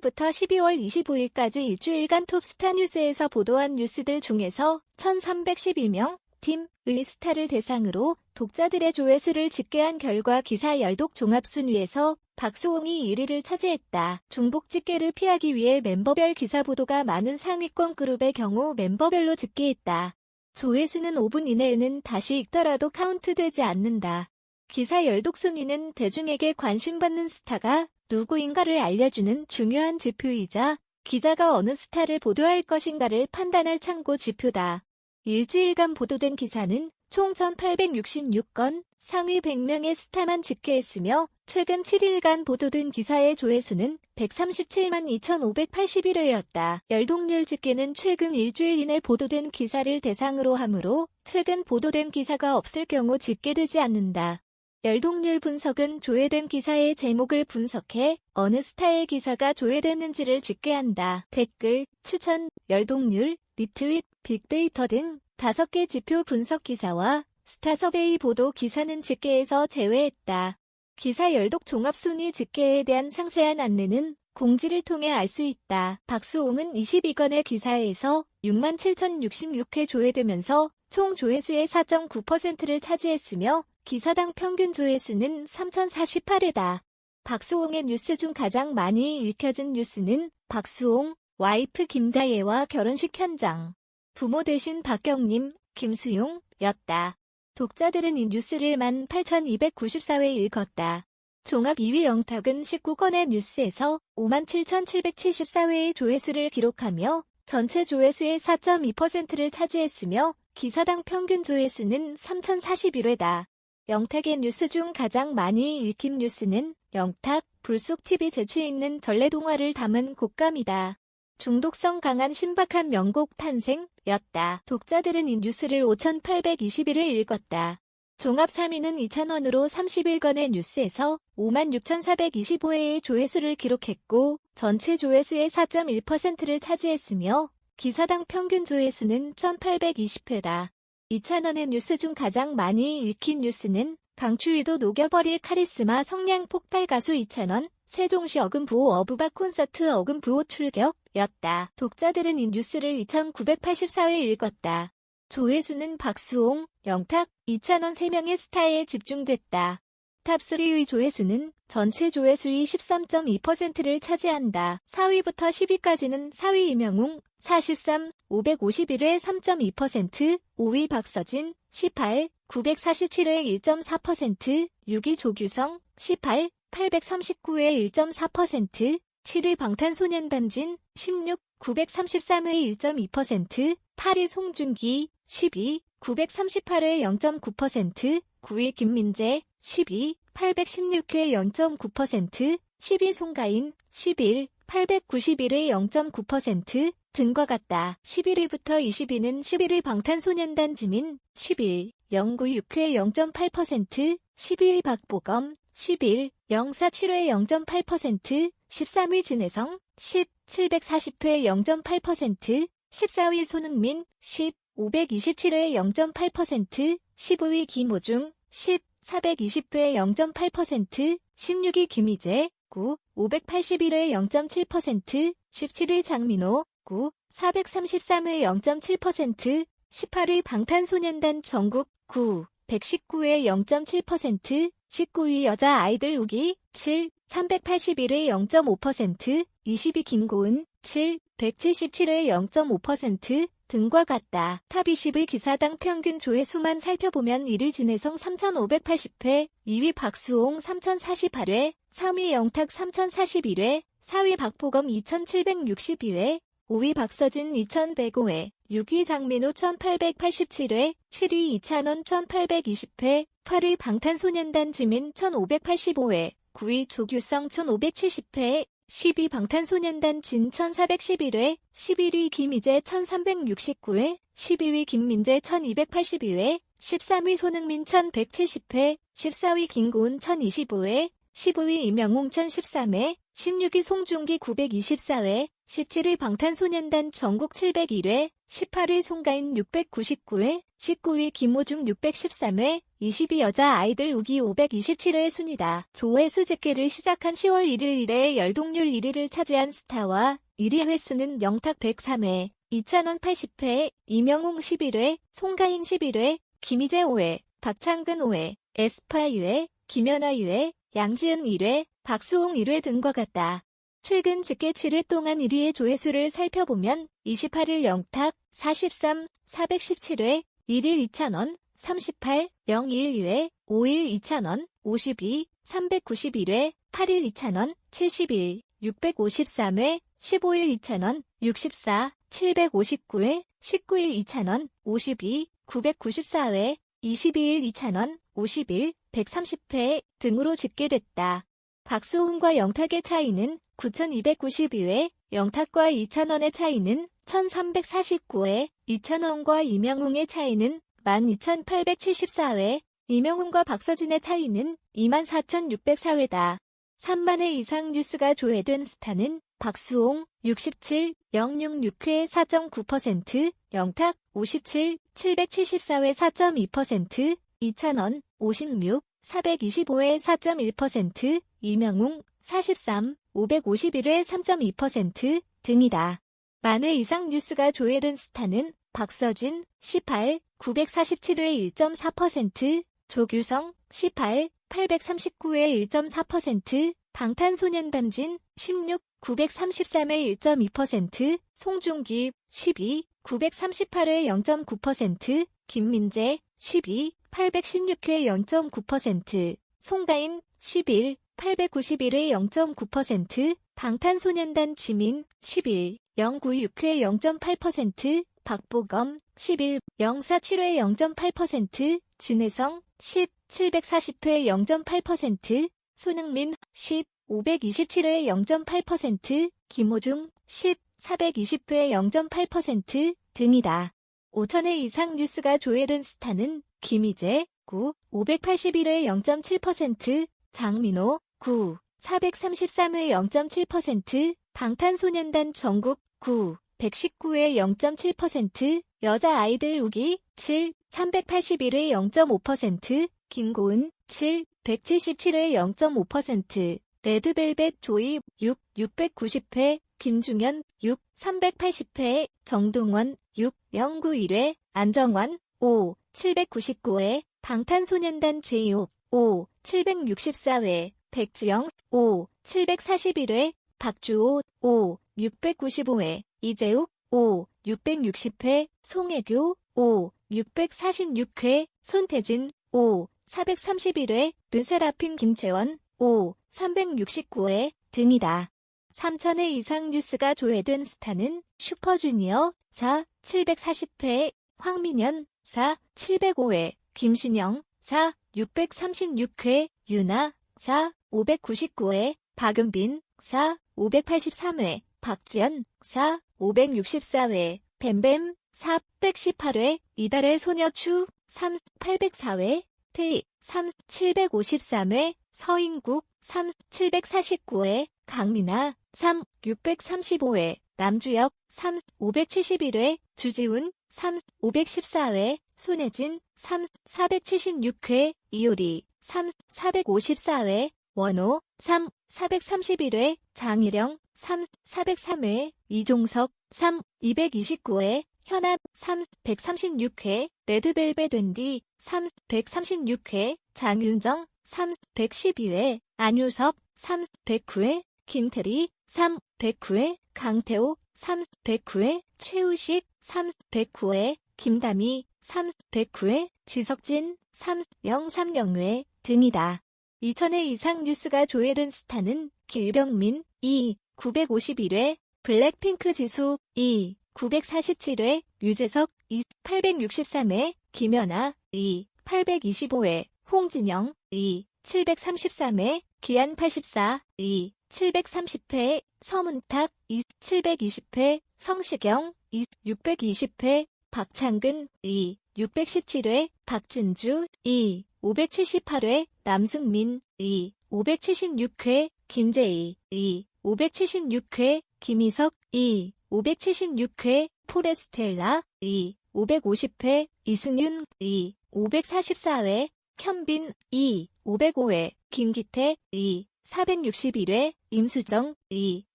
11월 19일부터 12월 25일까지 일주일간 톱스타 뉴스에서 보도한 뉴스들 중에서 1311명 팀의 스타를 대상으로 독자들의 조회수를 집계한 결과 기사 열독 종합 순위에서 박수홍이 1위를 차지했다. 중복 집계를 피하기 위해 멤버별 기사 보도가 많은 상위권 그룹의 경우 멤버별로 집계했다. 조회수는 5분 이내에는 다시 읽더라도 카운트되지 않는다. 기사 열독 순위는 대중에게 관심받는 스타가 누구인가를 알려주는 중요한 지표이자 기자가 어느 스타를 보도할 것인가를 판단할 참고 지표다. 일주일간 보도된 기사는 총 1866건, 상위 100명의 스타만 집계했으며 최근 7일간 보도된 기사의 조회수는 137만 2,581회였다. 열독률 집계는 최근 일주일 이내 보도된 기사를 대상으로 하므로 최근 보도된 기사가 없을 경우 집계되지 않는다. 열독률 분석은 조회된 기사의 제목을 분석해 어느 스타의 기사가 조회됐는지를 집계한다. 댓글, 추천, 열독률, 리트윗, 빅데이터 등 다섯 개 지표 분석 기사와 스타 서베이 보도 기사는 집계에서 제외했다. 기사 열독 종합 순위 집계에 대한 상세한 안내는 공지를 통해 알 수 있다. 박수홍은 22건의 기사에서 67,066회 조회되면서 총 조회수의 4.9%를 차지했으며 기사당 평균 조회수는 3,048회다. 박수홍의 뉴스 중 가장 많이 읽혀진 뉴스는 박수홍, 와이프 김다예와 결혼식 현장. 부모 대신 박경님, 김수용, 였다. 독자들은 이 뉴스를 18,294회 읽었다. 종합 2위 영탁은 19건의 뉴스에서 57,774회의 조회수를 기록하며 전체 조회수의 4.2%를 차지했으며 기사당 평균 조회수는 3,041회다. 영탁의 뉴스 중 가장 많이 읽힌 뉴스는 영탁, 불쑥TV 재치 있는 전래동화를 담은 곡감이다. 중독성 강한 신박한 명곡 탄생였다. 독자들은 이 뉴스를 5,821회 읽었다. 종합 3위는 2,000원으로 31건의 뉴스에서 56,425회의 조회수를 기록했고 전체 조회수의 4.1%를 차지했으며 기사당 평균 조회수는 1,820회다. 2,000원의 뉴스 중 가장 많이 읽힌 뉴스는 강추위도 녹여버릴 카리스마 성량 폭발 가수 2,000원, 세종시 어금부호 어부바 콘서트 어금부호 출격였다. 독자들은 이 뉴스를 2,984회 읽었다. 조회수는 박수홍, 영탁, 이찬원 3명의 스타에 집중됐다. 탑3의 조회수는 전체 조회수의 13.2%를 차지한다. 4위부터 10위까지는 4위 이명웅, 43, 551회 3.2%, 5위 박서진, 18, 947회 1.4%, 6위 조규성, 18, 839회 1.4%, 7위 방탄소년단진 16, 933회 1.2%, 8위 송중기 12, 938회 0.9%, 9위 김민재 12, 816회 0.9%, 10위 송가인 11, 891회 0.9% 등과 같다. 11위부터 20위는 11위 방탄소년단 지민 11, 096회 0.8%, 12위 박보검 11, 047회 0.8%, 13위 진혜성 10, 740회 0.8%, 14위 손흥민 10, 527회 0.8%, 15위 김호중 10, 420회 0.8%, 16위 김희재 9, 581회 0.7%, 17위 장민호 9, 433회 0.7%, 18위 방탄소년단 전국 9, 119회 0.7%, 19위 여자 아이들 우기 7, 381회 0.5%, 20위 김고은 7, 177회 0.5% 등과 같다. 탑 20의 기사당 평균 조회수만 살펴보면 1위 진혜성 3,580회, 2위 박수홍 3,048회, 3위 영탁 3,041회, 4위 박보검 2,762회, 5위 박서진 2,105회, 6위 장민호 1,887회, 7위 이찬원 1,820회, 8위 방탄소년단 지민 1,585회, 9위 조규성 1,570회, 10위 방탄소년단 진 1411회, 11위 김희재 1369회, 12위 김민재 1282회, 13위 손흥민 1170회, 14위 김고은 1025회, 15위 임영웅 1013회, 16위 송중기 924회, 17위 방탄소년단 전국 701회, 18위 송가인 699회, 19위 김호중 613회, 20위 여자 아이들 우기 527회 순이다. 조회수 집계를 시작한 10월 1일 이래 열동률 1위를 차지한 스타와 1위 횟수는 영탁 103회, 이찬원 80회, 이명웅 11회, 송가인 11회, 김희재 5회, 박창근 5회, 에스파 2회, 김연아 2회, 양지은 1회, 박수홍 1회 등과 같다. 최근 집계 7회 동안 1위의 조회수를 살펴보면 28일 영탁 43, 417회, 1일 2,000원, 38, 012회, 5일 2,000원, 52, 391회, 8일 2,000원, 71, 653회, 15일 2,000원, 64, 759회, 19일 2,000원, 52, 994회, 22일 2,000원, 51, 130회 등으로 집계됐다. 박수홍과 영탁의 차이는 9,292회, 영탁과 2,000원의 차이는 1,349회, 2,000원과 이명웅의 차이는 12,874회, 이명웅과 박서진의 차이는 24,604회다. 3만회 이상 뉴스가 조회된 스타는 박수홍 67, 066회 4.9%, 영탁 57, 774회 4.2%, 이찬원 56, 425회 4.1%, 이명웅 43, 551회 3.2% 등이다. 만회 이상 뉴스가 조회된 스타는 박서진 18, 947회 1.4%, 조규성 18, 839회 1.4%, 방탄소년단진 16, 933회 1.2%, 송중기 12, 938회 0.9%, 김민재 12, 816회 0.9%, 송가인 11, 891회 0.9%, 방탄소년단 지민 11, 096회 0.8%, 박보검 11, 047회 0.8%, 진혜성 10, 740회 0.8%, 손흥민 10, 527회 0.8%, 김호중 10, 420회 0.8% 등이다. 5천회 이상 뉴스가 조회된 스타는 김희재 9, 581회 0.7%, 장민호 9, 433회 0.7%, 방탄소년단 전국 9, 119회 0.7%, 여자 아이들 우기 7, 381회 0.5%, 김고은 7, 177회 0.5%, 레드벨벳 조이 6, 690회, 김중현 6, 380회, 정동원 6, 091회, 안정환 5, 799회, 방탄소년단 제이홉. 5, 764회, 백지영. 5, 741회, 박주호. 5, 695회, 이재욱. 5, 660회, 송혜교. 5, 646회, 손태진. 5, 431회, 르세라핌 김채원. 5, 369회 등이다. 3천회 이상 뉴스가 조회된 스타는 슈퍼주니어 4, 740회, 황민현 4, 705회, 김신영. 4, 636회, 유나. 4, 599회, 박은빈. 4, 583회, 박지연. 4, 564회, 뱀뱀. 418회, 이달의 소녀추. 3, 804회, 테이. 3, 753회, 서인국. 3, 749회, 강민아. 3, 635회, 남주혁 3, 571회, 주지훈 3, 514회, 손혜진 3, 476회, 이효리 3, 454회, 원호 3, 431회, 장일영 3, 403회, 이종석 3, 229회, 현압 3, 136회, 레드벨벳 웬디 3, 136회, 장윤정 3, 112회, 안유섭 3, 109회, 김태리 3, 109회, 강태호 3, 109회, 최우식 3, 109회, 김다미 3, 109회, 지석진 3, 030회 등이다. 2000회 이상 뉴스가 조회된 스타는 길병민 2, 951회, 블랙핑크 지수 2, 947회, 유재석 2, 863회, 김연아 2, 825회, 홍진영 2, 733회, 기안 84 2, 730회, 서문탁 2, 720회, 성시경 2, 620회, 박창근 2, 617회, 박진주 2, 578회, 남승민 2, 576회, 김재희 2, 576회 김희석 2, 576회 포레스텔라 2, 550회 이승윤 2, 544회 현빈 2, 505회 김기태 2, 461회 임수정 2,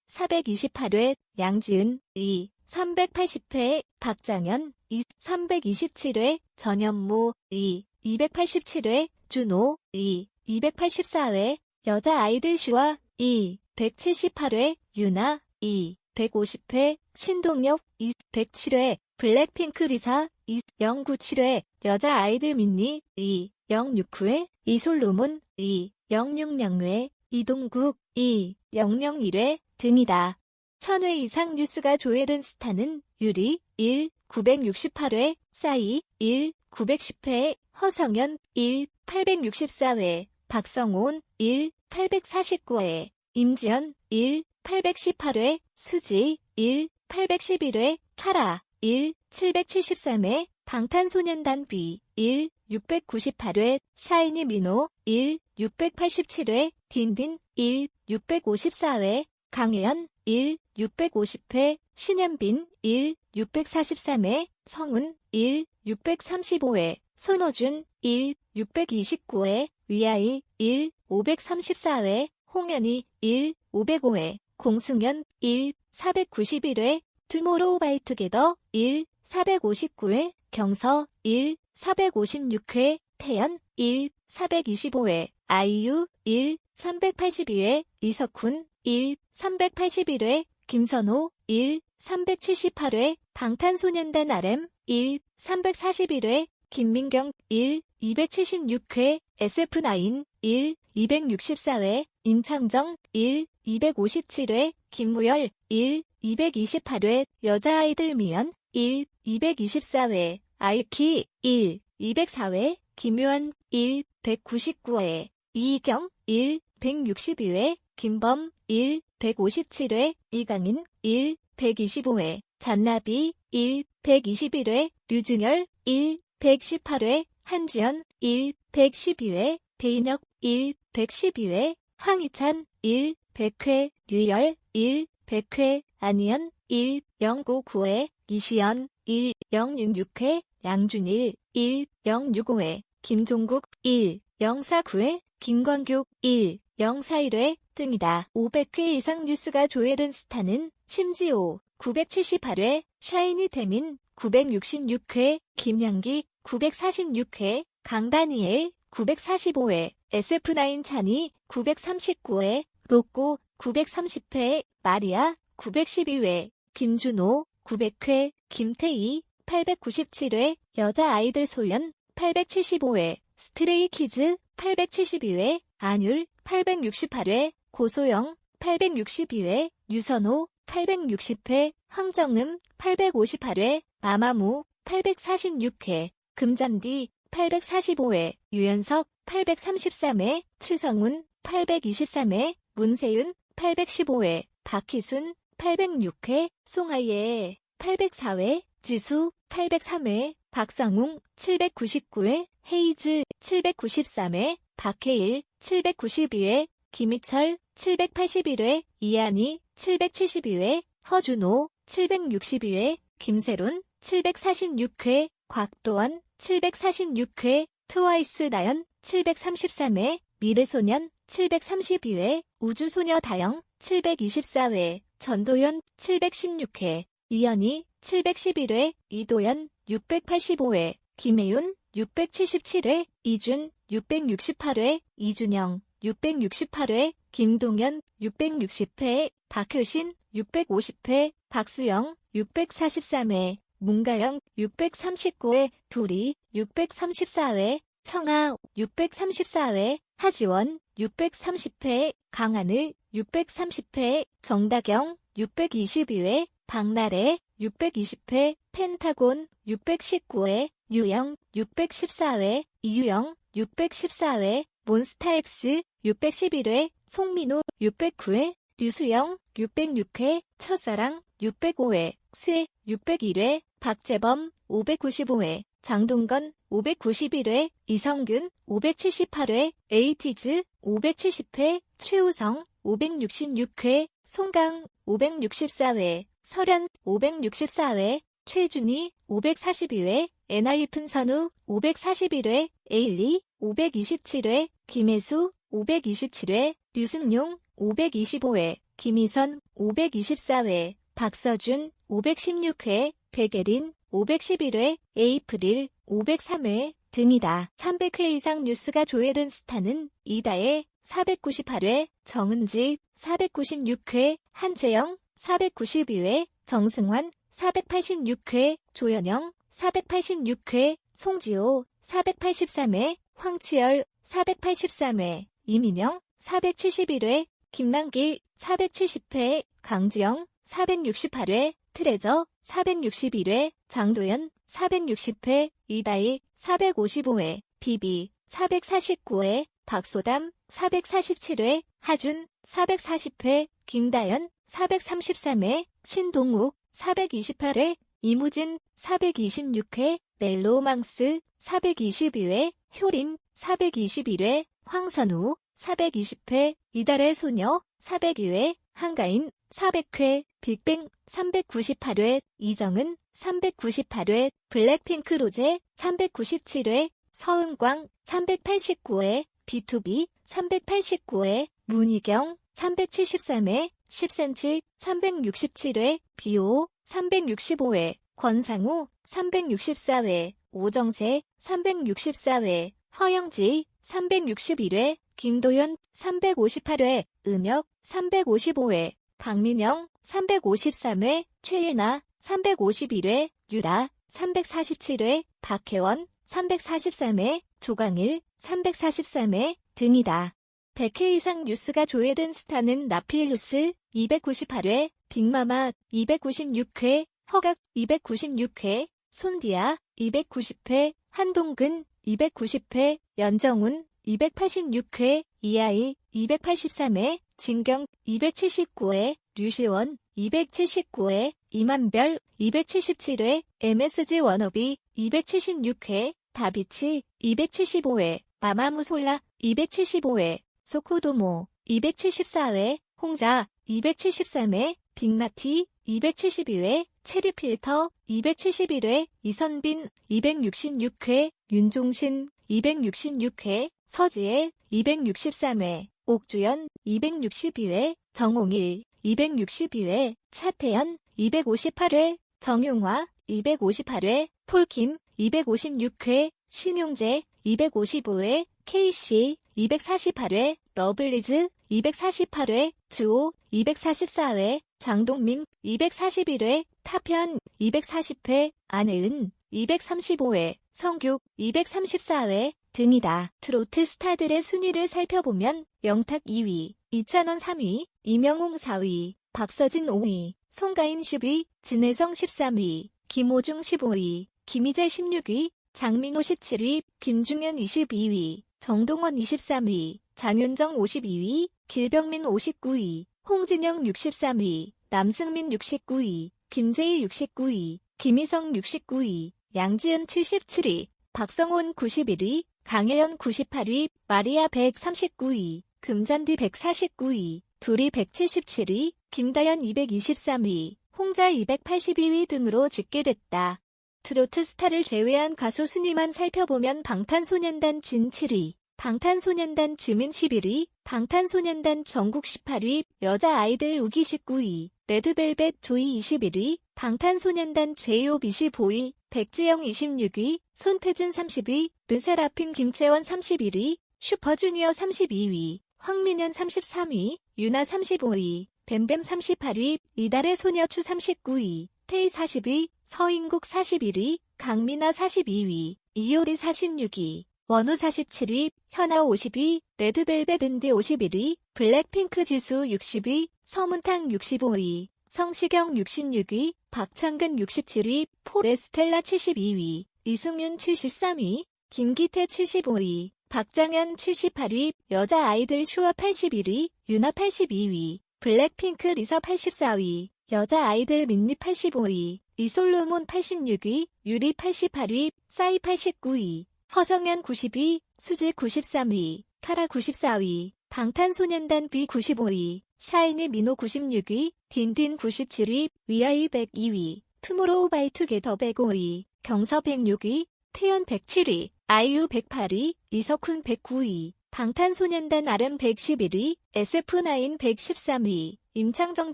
428회 양지은 2, 380회 박장현 2, 327회 전현무 2, 287회 준호 2, 284회 여자 아이들 슈와 2, 178회 유나 2, 150회 신동엽 2, 107회 블랙핑크 리사 2, 097회 여자 아이들 민니 2, 069회 이솔로몬 2, 060회 이동국 2, 001회 등이다. 1000회 이상 뉴스가 조회된 스타는 유리 1, 968회, 싸이 1, 910회, 허성현 1, 864회, 박성온 1, 849회, 임지연 1, 818회, 수지 1, 811회, 카라 1, 773회, 방탄소년단 B 1, 698회, 샤이니 미노 1, 687회, 딘딘 1, 654회, 강혜연 1, 650회, 신현빈 1, 643회, 성운 1, 635회, 손호준 1, 629회, 위아이 1, 534회, 홍현희 1, 505회, 공승현 1, 491회, 투모로우 바이투게더 1, 459회, 경서 1, 456회, 태연 1, 425회, 아이유 1, 382회, 이석훈 1, 381회, 김선호 1, 378회, 방탄소년단 RM 1, 341회, 김민경 1, 276회, SF9 1, 264회, 임창정 1, 257회, 김무열 1, 228회, 여자아이들 미연 1, 224회, 아이키 1, 204회, 김유한 1, 199회, 이희경 1, 162회, 김범 1, 157회, 이강인 1, 125회, 잔나비 1, 121회, 류준열 1, 118회, 한지연 1, 112회, 배인혁 1, 112회, 황희찬 1, 100회, 류열 1, 100회, 안희연 1, 099회, 이시연 1, 066회, 양준일 1, 065회, 김종국 1, 049회, 김광규 1, 041회 등이다. 500회 이상 뉴스가 조회된 스타는 심지오 978회, 샤이니 태민 966회, 김양기 946회, 강다니엘 945회, SF9 찬이 939회, 로꼬 930회, 마리아 912회, 김준호 900회, 김태희 897회, 여자 아이들 소연 875회, 스트레이 키즈 872회, 안율 868회, 고소영 862회, 유선호 860회, 황정음 858회, 마마무 846회, 금잔디 845회, 유연석 833회, 추성훈 823회, 문세윤 815회, 박희순 806회, 송하예 804회, 지수 803회, 박상웅 799회, 헤이즈 793회, 박해일 792회, 김희철 781회, 이한희 772회, 허준호 762회, 김세론 746회, 곽도원 746회, 트와이스 나연 733회, 미래소년 732회, 우주소녀 다영 724회, 전도연 716회, 이연희 711회, 이도연 685회, 김혜윤 677회, 이준 668회, 이준영 668회, 김동현 660회, 박효신 650회, 박수영 643회, 문가영 639회, 둘이 634회, 청아 634회, 하지원 630회, 강하늘 630회, 정다경 622회, 박나래 620회, 펜타곤 619회, 유영 614회, 이유영 614회, 몬스타엑스 611회, 송민호 609회, 류수영 606회, 첫사랑 605회, 쇠 601회, 박재범 595회, 장동건 591회, 이성균 578회, 에이티즈 570회, 최우성 566회, 송강 564회, 설현 564회, 최준희 542회, 엔하이픈 선우 541회, 에일리 527회, 김혜수 527회, 류승용 525회, 김희선 524회, 박서준 516회, 백예린 511회, 에이프릴 503회 등이다. 300회 이상 뉴스가 조회된 스타는 이다혜 498회, 정은지 496회, 한채영 492회, 정승환 486회, 조현영 486회, 송지호 483회, 황치열 483회, 이민영 471회, 김남길 470회, 강지영 468회, 트레저 461회, 장도연 460회, 이다희 455회, 비비 449회, 박소담 447회, 하준 440회, 김다연 433회, 신동욱 428회, 이무진 426회, 멜로망스 422회, 효린 421회, 황선우 420회, 이달의 소녀 402회, 한가인 400회, 빅뱅 398회, 이정은 398회, 블랙핑크 로제 397회, 서은광 389회, B2B 389회, 문희경 373회, 10cm 367회, 비오 365회, 권상우 364회, 오정세 364회, 허영지 361회, 김도연 358회, 은혁 355회, 박민영 353회, 최예나 351회, 유라 347회, 박혜원 343회, 조강일 343회 등이다. 100회 이상 뉴스가 조회된 스타는 나필루스 298회, 빅마마 296회, 허각 296회, 손디아 290회, 한동근 290회, 연정훈 286회, 이하이 283회, 진경 279회, 류시원 279회, 이만별 277회, MSG 워너비 276회, 다비치 275회, 마마무솔라 275회, 소코도모 274회, 홍자 273회, 빅나티 272회, 체리필터 271회, 이선빈 266회, 윤종신 266회, 서지혜 263회, 옥주연 262회, 정홍일 262회, 차태현 258회, 정용화 258회, 폴킴 256회, 신용재 255회, KC 248회, 러블리즈 248회, 주호 244회, 장동민 241회, 타편 240회, 안혜은 235회, 성규 234회 등이다. 트로트 스타들의 순위를 살펴보면 영탁 2위, 이찬원 3위, 이명웅 4위, 박서진 5위, 송가인 10위, 진혜성 13위, 김호중 15위, 김희재 16위, 장민호 17위, 김중현 22위, 정동원 23위, 장윤정 52위, 길병민 59위, 홍진영 63위, 남승민 69위, 김재희 69위, 김희성 69위, 양지은 77위, 박성훈 91위, 강혜연 98위, 마리아 139위, 금잔디 149위, 둘이 177위, 김다연 223위, 홍자 282위 등으로 집계됐다. 트로트 스타를 제외한 가수 순위만 살펴보면 방탄소년단 진 7위, 방탄소년단 지민 11위, 방탄소년단 전국 18위, 여자 아이들 우기 19위, 레드벨벳 조이 21위, 방탄소년단 제이홉 25위, 백지영 26위, 손태진 30위, 르세라핌 김채원 31위, 슈퍼주니어 32위, 황민현 33위, 유나 35위, 뱀뱀 38위, 이달의 소녀추 39위, 테이 40위, 서인국 41위, 강민아 42위, 이효리 46위, 원우 47위, 현아 50위, 레드벨벳 은디 51위, 블랙핑크 지수 60위, 서문탕 65위, 성시경 66위, 박창근 67위, 포레스텔라 72위, 이승윤 73위, 김기태 75위, 박장현 78위, 여자 아이들 슈아 81위, 유나 82위, 블랙핑크 리사 84위, 여자 아이들 민니 85위, 이솔로몬 86위, 유리 88위, 싸이 89위, 허성현 90위, 수지 93위, 카라 94위, 방탄소년단 B 95위, 샤이니 민호 96위, 딘딘 97위, 위아이 102위, 투모로우 바이투게더 105위, 경서 106위, 태연 107위, 아이유 108위, 이석훈 109위, 방탄소년단 RM 111위, SF9 113위, 임창정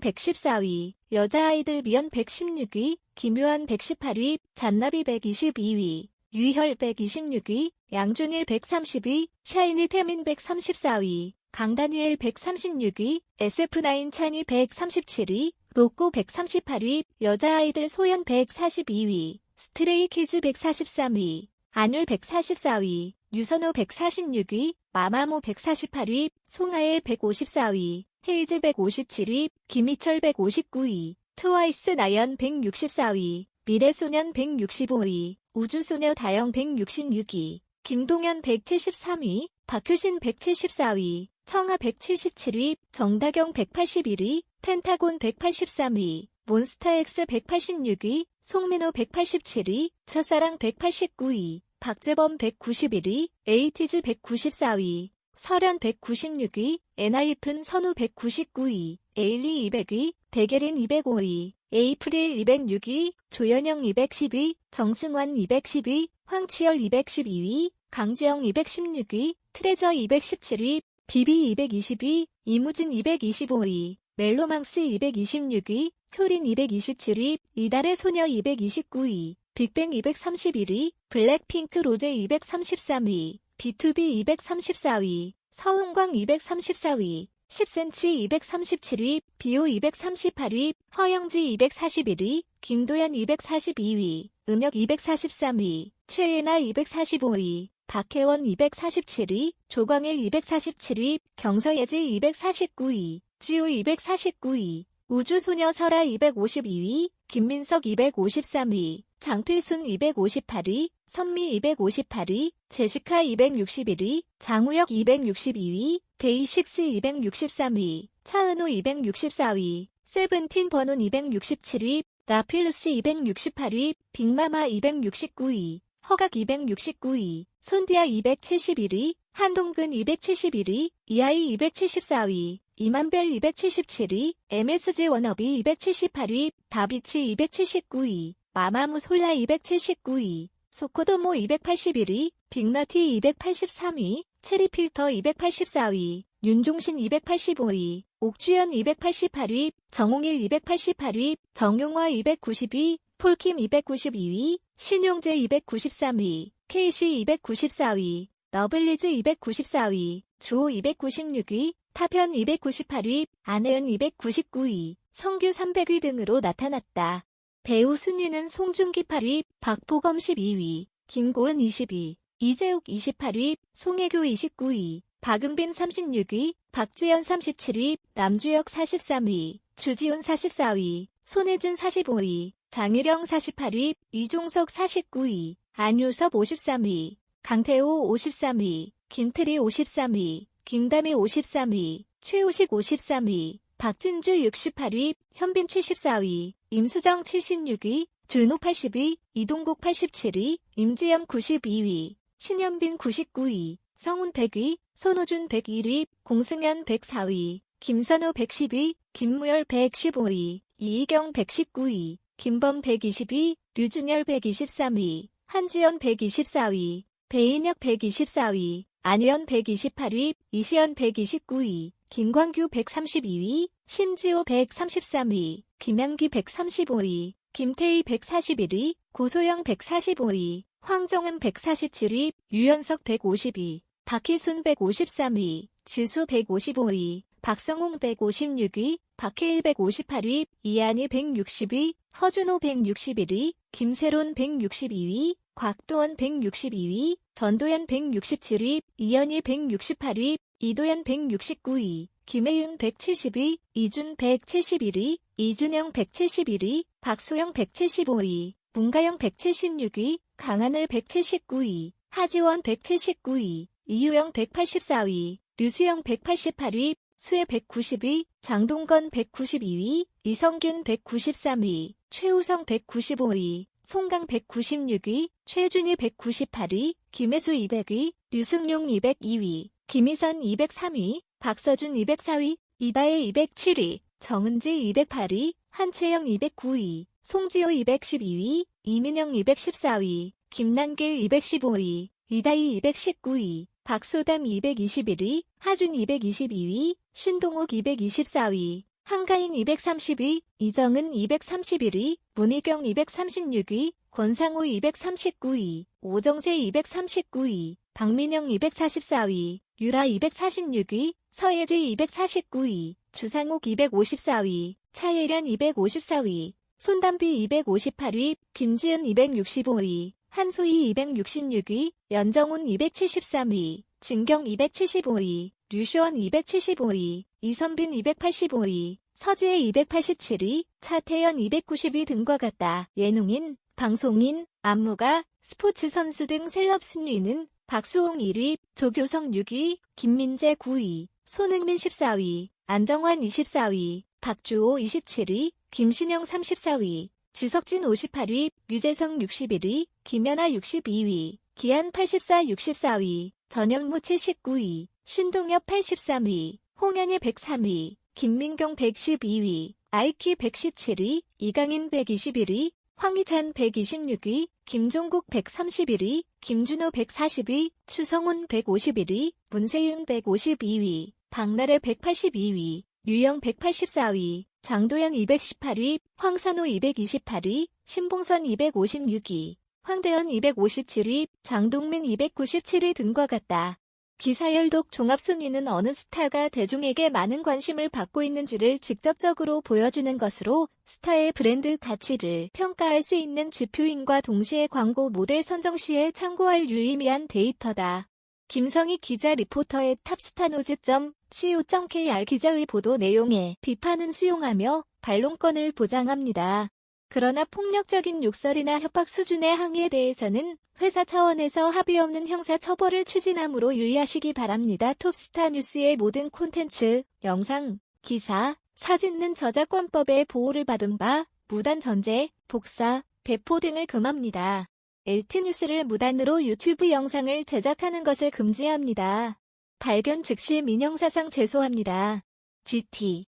114위, 여자아이들 미연 116위, 김요한 118위, 잔나비 122위, 유희열 126위, 양준일 130위, 샤이니 태민 134위, 강다니엘 136위, SF9 찬이 137위, 로꼬 138위, 여자아이들 소연 142위, 스트레이 키즈 143위, 안율 144위, 유선호 146위, 마마무 148위, 송하예 154위, 헤이즈 157위, 김희철 159위, 트와이스 나연 164위, 미래소년 165위, 우주소녀 다영 166위, 김동현 173위, 박효신 174위, 청아 177위, 정다경 181위, 펜타곤 183위, 몬스타엑스 186위, 송민호 187위, 첫사랑 189위, 박재범 191위, 에이티즈 194위, 설현 196위, 엔하이픈 선우 199위, 에일리 200위, 백예린 205위, 에이프릴 206위, 조현영 210위, 정승환 210위, 황치열 212위, 강지영 216위, 트레저 217위, 비비 220위, 이무진 225위, 멜로망스 226위, 효린 227위, 이달의 소녀 229위, 빅뱅 231위, 블랙핑크 로제 233위, B2B 234위, 서은광 234위, 10cm 237위, 비오 238위, 허영지 241위, 김도연 242위, 은혁 243위, 최예나 245위, 박혜원 247위, 조광일 247위, 경서예지 249위, 지우 249위, 우주소녀 설아 252위, 김민석 253위, 장필순 258위, 선미 258위, 제시카 261위, 장우혁 262위, 데이식스 263위, 차은우 264위, 세븐틴 번훈 267위, 라필루스 268위, 빅마마 269위, 허각 269위, 손디아 271위, 한동근 271위, 이하이 274위, 이만별 277위, MSG 워너비 278위, 다비치 279위, 마마무 솔라 279위, 소코도모 281위, 빅너티 283위, 체리필터 284위, 윤종신 285위, 옥주연 288위, 정홍일 288위, 정용화 290위, 폴킴 292위, 신용재 293위, 케이시 294위, 러블리즈 294위, 주호 296위, 타편 298위, 안혜은 299위, 성규 300위 등으로 나타났다. 배우 순위는 송중기 8위, 박보검 12위, 김고은 20위, 이재욱 28위, 송혜교 29위, 박은빈 36위, 박지연 37위, 남주혁 43위, 주지훈 44위, 손혜준 45위, 장유령 48위, 이종석 49위, 안유섭 53위, 강태호 53위, 김태리 53위, 김담희 53위, 최우식 53위, 박진주 68위, 현빈 74위, 임수정 76위, 준호 80위, 이동국 87위, 임지연 92위, 신현빈 99위, 성훈 100위, 손호준 101위, 공승현 104위, 김선호 110위, 김무열 115위, 이희경 119위, 김범 120위, 류준열 123위, 한지연 124위, 배인혁 124위, 안혜연 128위, 이시연 129위, 김광규 132위, 심지호 133위, 김양기 135위, 김태희 141위, 고소영 145위, 황정은 147위, 유연석 150위, 박희순 153위, 지수 155위, 박성웅 156위, 박해일 158위, 이한희 160위, 허준호 161위, 김세론 162위, 곽도원 162위, 전도연 167위, 이현희 168위, 이도현 169위, 김혜윤 170위, 이준 171위, 이준영 171위, 박소영 175위, 문가영 176위, 강하늘 179위, 하지원 179위, 이유영 184위, 류수영 188위, 수혜 190위, 장동건 192위, 이성균 193위, 최우성 195위, 송강 196위, 최준희 198위, 김혜수 200위, 류승용 202위, 김희선 203위, 박서준 204위, 이다혜 207위, 정은지 208위, 한채영 209위, 송지호 212위, 이민영 214위, 김난길 215위, 이다희 219위, 박소담 221위, 하준 222위, 신동욱 224위, 한가인 230위, 이정은 231위, 문희경 236위, 권상우 239위, 오정세 239위, 박민영 244위, 유라 246위, 서예지 249위, 주상욱 254위, 차예련 254위, 손담비 258위, 김지은 265위, 한소희 266위, 연정훈 273위, 진경 275위, 류시원 275위, 이선빈 285위, 서지혜 287위, 차태현 290위 등과 같다. 예능인, 방송인, 안무가, 스포츠 선수 등 셀럽 순위는 박수홍 1위, 조교성 6위, 김민재 9위, 손흥민 14위, 안정환 24위, 박주호 27위, 김신영 34위, 지석진 58위, 유재성 61위, 김연아 62위, 기한 84 64위, 전현무 79위, 신동엽 83위, 홍현희 103위, 김민경 112위, 아이키 117위, 이강인 121위, 황희찬 126위, 김종국 131위, 김준호 140위, 추성훈 151위, 문세윤 152위, 박나래 182위, 유영 184위, 장도연 218위, 황산호 228위, 신봉선 256위, 황대현 257위, 장동민 297위 등과 같다. 기사열독 종합순위는 어느 스타가 대중에게 많은 관심을 받고 있는지를 직접적으로 보여주는 것으로 스타의 브랜드 가치를 평가할 수 있는 지표인과 동시에 광고 모델 선정 시에 참고할 유의미한 데이터다. 김성희 기자 리포터의 탑스타노즈.co.kr 기자의 보도 내용에 비판은 수용하며 반론권을 보장합니다. 그러나 폭력적인 욕설이나 협박 수준의 항의에 대해서는 회사 차원에서 합의 없는 형사 처벌을 추진함으로 유의하시기 바랍니다. 톱스타 뉴스의 모든 콘텐츠, 영상, 기사, 사진은 저작권법의 보호를 받은 바 무단 전제, 복사, 배포 등을 금합니다. 엘트 뉴스를 무단으로 유튜브 영상을 제작하는 것을 금지합니다. 발견 즉시 민형사상 제소합니다. GT